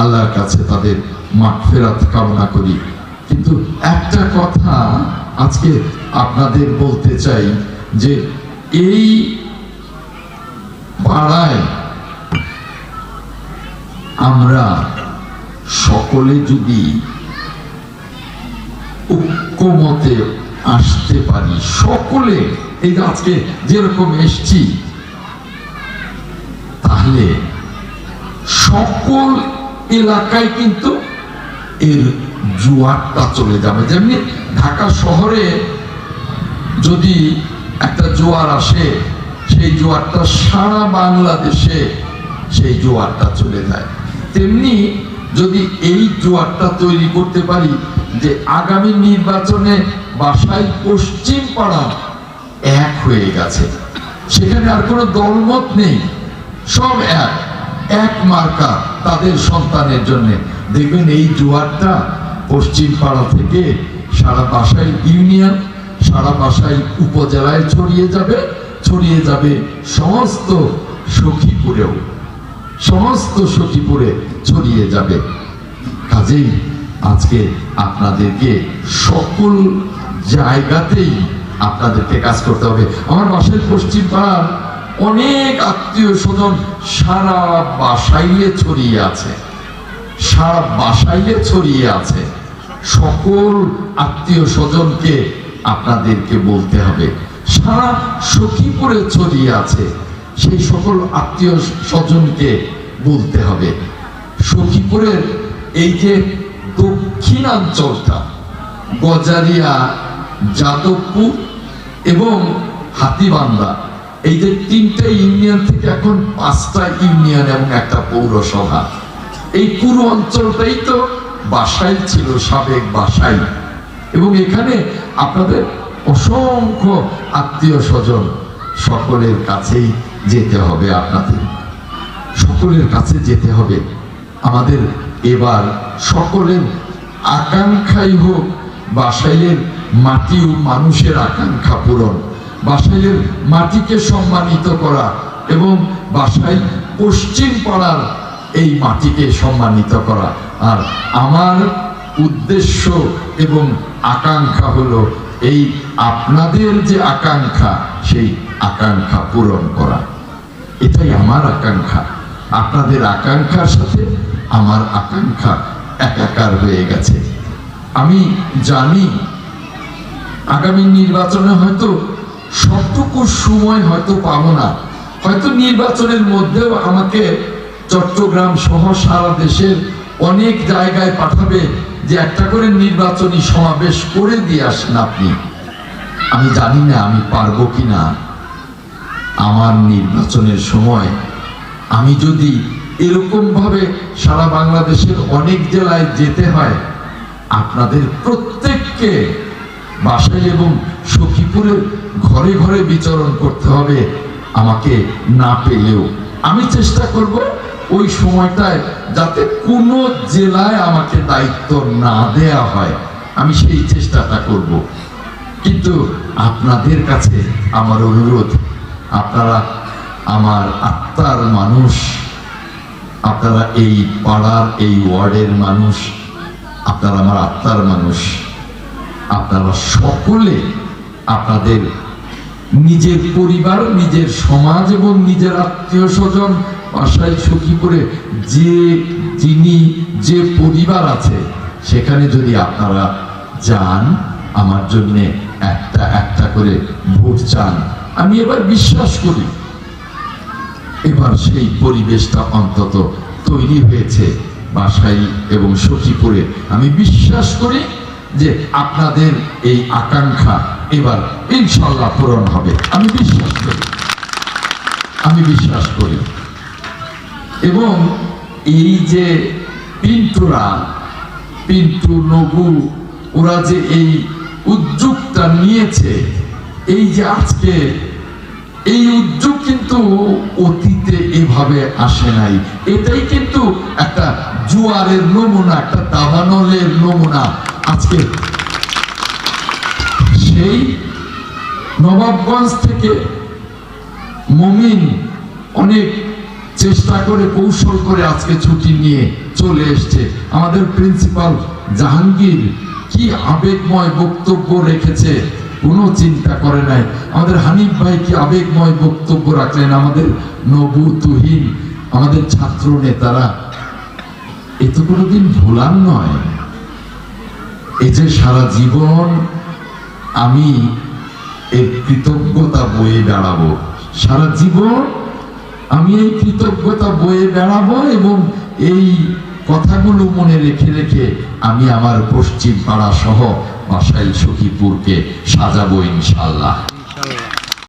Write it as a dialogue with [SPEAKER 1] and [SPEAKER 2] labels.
[SPEAKER 1] আল্লাহর কাছে তাদের মাগফিরাত কামনা করি। কিন্তু একটা কথা আজকে আপনাদের বলতে চাই যে এই পাড়ায় আমরা সকলে যদি ঐক্যমতে আসতে পারি, সকলে এই আজকে যেরকম এসছি, তাহলে সকল এলাকায় কিন্তু এর জোয়ারটা চলে যাবে। যেমনি ঢাকা শহরে যদি একটা জোয়ার আসে, সেই জোয়ারটা সারা বাংলাদেশে সেই জোয়ারটা চলে যায়। তেমনি যদি এই জোয়ারটা তৈরি করতে পারি যে আগামী নির্বাচনে বাসায় পশ্চিম পাড়া এক হয়ে গেছে, সেখানে আর কোনো দলমত নেই, সব এক। এক মার্কা তাদের সন্তানের জন্য। দেখবেন এই জোয়ারটা পশ্চিম পাড়া থেকে সারা বাসায় ইউনিয়ন, সারা বাসায় উপজেলায় ছড়িয়ে যাবে ছড়িয়ে যাবে সমস্ত সখীপুরেও। সমস্ত সখীপুরে ছড়িয়ে যাবে। কাজেই আজকে আপনাদেরকে সকল জায়গাতেই আপনাদেরকে কাজ করতে হবে। আমার বাসায় পশ্চিম পাড়ার অনেক আত্মীয় স্বজন সারা বাসাইলে ছড়িয়ে আছে। সারা বাসাইলে ছড়িয়ে আছে। সকল আত্মীয় স্বজনকে আপনাদেরকে বলতে হবে, সারা সখীপুরে ছড়িয়ে আছে, সেই সকল আত্মীয় স্বজনকে বলতে হবে। সখীপুরের এই যে দক্ষিণাঞ্চলটা, গজারিয়া, যাদবপুর এবং হাতিবান্ধা এই যে তিনটে ইউনিয়ন থেকে এখন পাঁচটা ইউনিয়ন এবং একটা পৌরসভা। এই পুরো অঞ্চলটাই তো বাসাই ছিল, সাবেক বাসাই। এবং এখানে আপনাদের অসংখ্য আত্মীয় স্বজন সকলের কাছেই যেতে হবে আপনাদের। সকলের কাছে যেতে হবে। আমাদের এবার সকলের আকাঙ্ক্ষাই হোক, বাসাইলের মাটি ও মানুষের আকাঙ্ক্ষা পূরণ। বাসাইলের মাটিকে সম্মানিত করা এবং বাসাই পশ্চিম পাড়ার এই মাটিকে সম্মানিত করা। আর আমার উদ্দেশ্য এবং আকাঙ্ক্ষা হলো এই আপনাদের যে আকাঙ্ক্ষা, সেই আকাঙ্ক্ষা পূরণ করা। এটাই আমার আকাঙ্ক্ষা। আপনাদের আকাঙ্ক্ষার সাথে আমার আকাঙ্ক্ষা একাকার হয়ে গেছে। আমি জানি আগামী নির্বাচনে হয়তো সবটুকু সময় হয়তো পাবো না। হয়তো নির্বাচনের মধ্যেও আমাকে চট্টগ্রাম সহ সারা দেশের অনেক জায়গায় পাঠাবে যে একটা করে নির্বাচনী সমাবেশ করে দিয়ে আসেন আপনি। আমি জানি না আমি পারব কি না আমার নির্বাচনের সময় আমি যদি এরকম ভাবে সারা বাংলাদেশের অনেক জেলায় যেতে হয়, আপনাদের প্রত্যেককে বাসায় এবং সখীপুরের ঘরে ঘরে বিচরণ করতে হবে আমাকে না পেলেও। আমি চেষ্টা করব ওই সময়টায় যাতে কোনো জেলায় আমাকে দায়িত্ব না দেয়া হয়। আমি সেই চেষ্টাটা করব। কিন্তু আপনাদের কাছে আমার অনুরোধ, আপনারা আমার আত্মার মানুষ, আপনারা এই পাড়ার এই ওয়ার্ডের মানুষ, আপনারা আমার আত্মার মানুষ। আপনারা সকলে আপনাদের নিজের পরিবার, নিজের সমাজ এবং নিজের আত্মীয় স্বজন বাসায় সুখী করে যে যিনি, যে পরিবার আছে, সেখানে যদি আপনারা যান, আমার জন্যে একটা একটা করে ভোট চান। আমি এবার বিশ্বাস করি, এবার সেই পরিবেশটা অন্তত তৈরি হয়েছে বাসাই এবং সখীপুরে আমি বিশ্বাস করি যে আপনাদের এই আকাঙ্ক্ষা এবার ইনশাল্লাহ পূরণ হবে। আমি বিশ্বাস করি। আমি বিশ্বাস করি। এবং এই যে পিন্টুরা, পিন্টু নবু, ওরা যে এই উদ্যোগটা নিয়েছে, এই যে আজকে, এই উদ্যোগ কিন্তু অতীতে এভাবে আসে নাই। এটাই কিন্তু একটা জুয়ারের নমুনা, একটা দাবানলের নমুনা। আজকে সেই নবাবগঞ্জ থেকে মমিন অনেক চেষ্টা করে, কৌশল করে আজকে ছুটি নিয়ে চলে এসছে। আমাদের প্রিন্সিপাল জাহাঙ্গীর কি আবেগময় বক্তব্য রেখেছে, কোনো চিন্তা করে নাই। আমাদের হানিফ ভাই কি আবেগময় বক্তব্য রাখলেন? আমাদের নবু তুহিন আমাদের ছাত্র নেতারা, এ তো কোনোদিন ভোলার নয়। এই যে সারা জীবন আমি এর কৃতজ্ঞতা বয়ে বেড়াবো, সারা জীবন আমি এই কৃতজ্ঞতা বয়ে বেড়াবো এবং এই কথাগুলো মনে রেখে রেখে আমি আমার পশ্চিম পাড়া সহ বাসাইল সখীপুরকে সাজাবো ইনশাল্লাহ